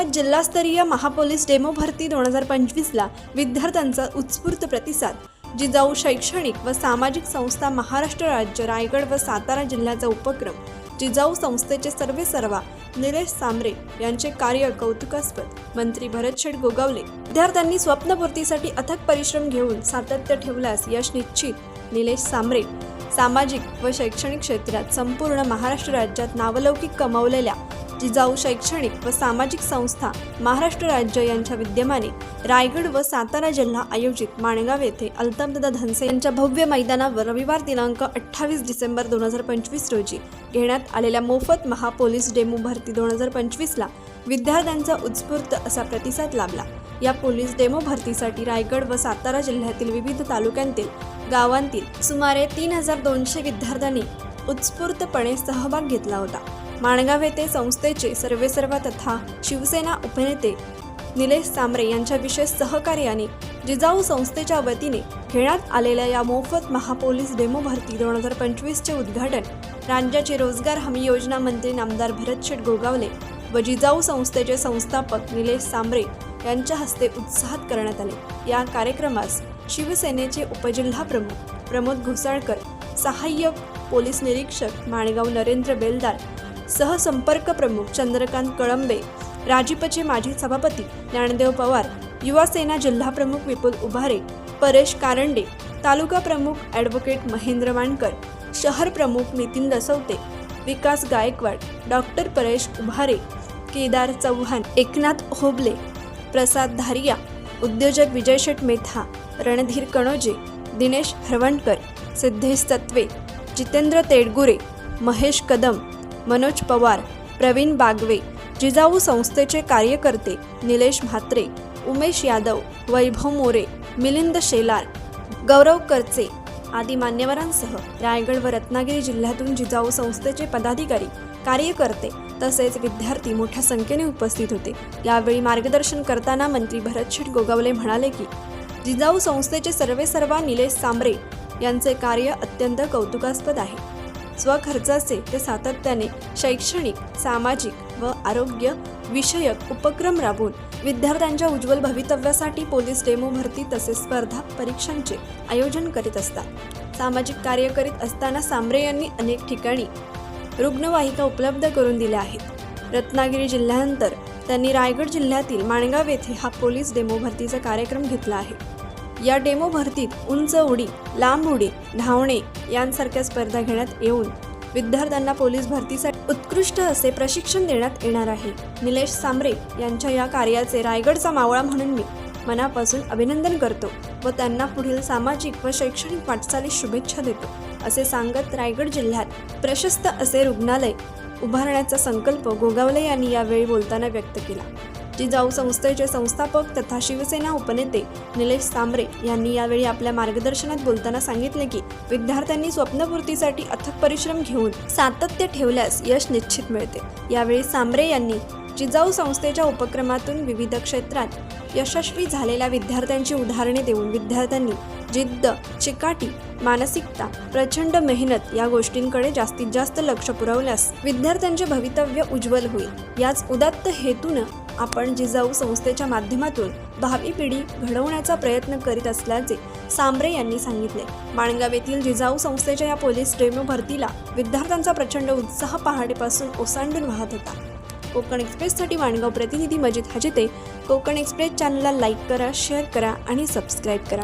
माणगावात जिल्हास्तरीय महापोलीस डेमो भरती दोन हजार पंचवीसला विद्यार्थ्यांचा उत्स्फूर्त प्रतिसाद. जिजाऊ शैक्षणिक व सामाजिक संस्था महाराष्ट्र राज्य रायगड व सातारा जिल्ह्याचा उपक्रम. जिजाऊ संस्थेचे सर्वे सर्वा निलेश सांबरे यांचे कार्य कौतुकास्पद. मंत्री भरत शेठ गोगावले विद्यार्थ्यांनी स्वप्नपूर्तीसाठी अथक परिश्रम घेऊन सातत्य ठेवल्यास यश निश्चित. निलेश सांबरे सामाजिक व शैक्षणिक क्षेत्रात संपूर्ण महाराष्ट्र राज्यात नावलौकिक कमावलेल्या जिजाऊ शैक्षणिक व सामाजिक संस्था महाराष्ट्र राज्य यांच्या विद्यमाने रायगड व सातारा जिल्हा आयोजित माणगाव येथे अल्ताबदादा धनसे यांच्या भव्य मैदानावर रविवार दिनांक अठ्ठावीस डिसेंबर दोन हजार पंचवीस रोजी घेण्यात आलेल्या मोफत महापोलीस डेमो भरती दोन हजार पंचवीसला विद्यार्थ्यांचा उत्स्फूर्त असा प्रतिसाद लाभला. या पोलीस डेमो भरतीसाठी रायगड व सातारा जिल्ह्यातील विविध तालुक्यांतील गावांतील सुमारे तीन हजार दोनशे विद्यार्थ्यांनी उत्स्फूर्तपणे सहभाग घेतला होता. माणगाव येथे संस्थेचे सर्वेसर्वा तथा शिवसेना उपनेते निलेश सांबरे यांच्या विशेष सहकार्याने जिजाऊ संस्थेच्या वतीने घेण्यात आलेल्या या मोफत महापोलीस डेमो भरती दोन हजार पंचवीसचे उद्घाटन राज्याचे रोजगार हमी योजना मंत्री नामदार भरत शेठ गोगावले व जिजाऊ संस्थेचे संस्थापक निलेश सांबरे यांच्या हस्ते उत्साहात करण्यात आले. या कार्यक्रमास शिवसेनेचे उपजिल्हा प्रमुख प्रमोद घोसाळकर सहाय्यक पोलीस निरीक्षक माणगाव नरेंद्र बेलदार सहसंपर्क प्रमुख चंद्रकांत कळंबे राजीपचे माजी सभापती ज्ञानदेव पवार युवासेना जिल्हा प्रमुख विपुल उभारे परेश कारंडे तालुका प्रमुख ॲडव्होकेट महेंद्र वाणकर शहर प्रमुख नितीन दसवते विकास गायकवाड डॉक्टर परेश उभारे केदार चव्हाण एकनाथ होबले प्रसाद धारिया उद्योजक विजय शेठ मेथा रणधीर कणोजे दिनेश हरवणकर सिद्धेश तत्वे जितेंद्र तेडगुरे महेश कदम मनोज पवार प्रवीण बागवे जिजाऊ संस्थेचे कार्यकर्ते निलेश म्हात्रे उमेश यादव वैभव मोरे मिलिंद शेलार गौरव करचे आदी मान्यवरांसह रायगड व रत्नागिरी जिल्ह्यातून जिजाऊ संस्थेचे पदाधिकारी कार्यकर्ते तसेच विद्यार्थी मोठ्या संख्येने उपस्थित होते. यावेळी मार्गदर्शन करताना मंत्री भरत शेठ गोगावले म्हणाले की जिजाऊ संस्थेचे सर्वे सर्वा निलेश सांबरे यांचे कार्य अत्यंत कौतुकास्पद आहे. स्वखर्चाचे ते सातत्याने शैक्षणिक सामाजिक व आरोग्य विषयक उपक्रम राबवून विद्यार्थ्यांच्या उज्ज्वल भवितव्यासाठी पोलीस डेमो भरती तसेच स्पर्धा परीक्षांचे आयोजन करीत असतात. सामाजिक कार्य करीत असताना सांबरे यांनी अनेक ठिकाणी रुग्णवाहिका उपलब्ध करून दिल्या आहेत. रत्नागिरी जिल्ह्यानंतर त्यांनी रायगड जिल्ह्यातील माणगाव येथे हा पोलीस डेमो भरतीचा कार्यक्रम घेतला आहे. या डेमो भरतीत उंच उडी लांब उडी धावणे यांसारख्या स्पर्धा घेण्यात येऊन विद्यार्थ्यांना पोलीस भरतीसाठी उत्कृष्ट असे प्रशिक्षण देण्यात येणार आहे. निलेश सांबरे यांच्या या कार्याचे रायगडचा मावळा म्हणून मी मनापासून अभिनंदन करतो व त्यांना पुढील सामाजिक व शैक्षणिक वाटचालीस शुभेच्छा देतो असे सांगत रायगड जिल्ह्यात प्रशस्त असे रुग्णालय उभारण्याचा संकल्प गोगावले यांनी यावेळी बोलताना व्यक्त केला. जिजाऊ संस्थेचे संस्थापक तथा शिवसेना उपनेते निलेश सांबरे यांनी यावेळी आपल्या मार्गदर्शनात बोलताना सांगितले की विद्यार्थ्यांनी स्वप्नपूर्तीसाठी अथक परिश्रम घेऊन सातत्य ठेवल्यास यश निश्चित मिळते. यावेळी सांबरे यांनी जिजाऊ संस्थेच्या उपक्रमातून विविध क्षेत्रात यशस्वी झालेल्या विद्यार्थ्यांची उदाहरणे देऊन विद्यार्थ्यांनी जिद्द चिकाटी मानसिकता प्रचंड मेहनत या गोष्टींकडे जास्तीत जास्त लक्ष पुरवल्यास विद्यार्थ्यांचे भवितव्य उज्ज्वल होईल. याच उदात्त हेतूनं आपण जिजाऊ संस्थेच्या माध्यमातून भावी पिढी घडवण्याचा प्रयत्न करीत असल्याचे सांबरे यांनी सांगितले. माणगाव येथील जिजाऊ संस्थेच्या या पोलीस डेमो भरतीला विद्यार्थ्यांचा प्रचंड उत्साह पहाटेपासून ओसांडून वाहत होता. कोकण एक्सप्रेससाठी माणगाव प्रतिनिधी मजिद हजिते कोकण एक्सप्रेस चॅनलला लाईक करा शेअर करा आणि सबस्क्राईब करा.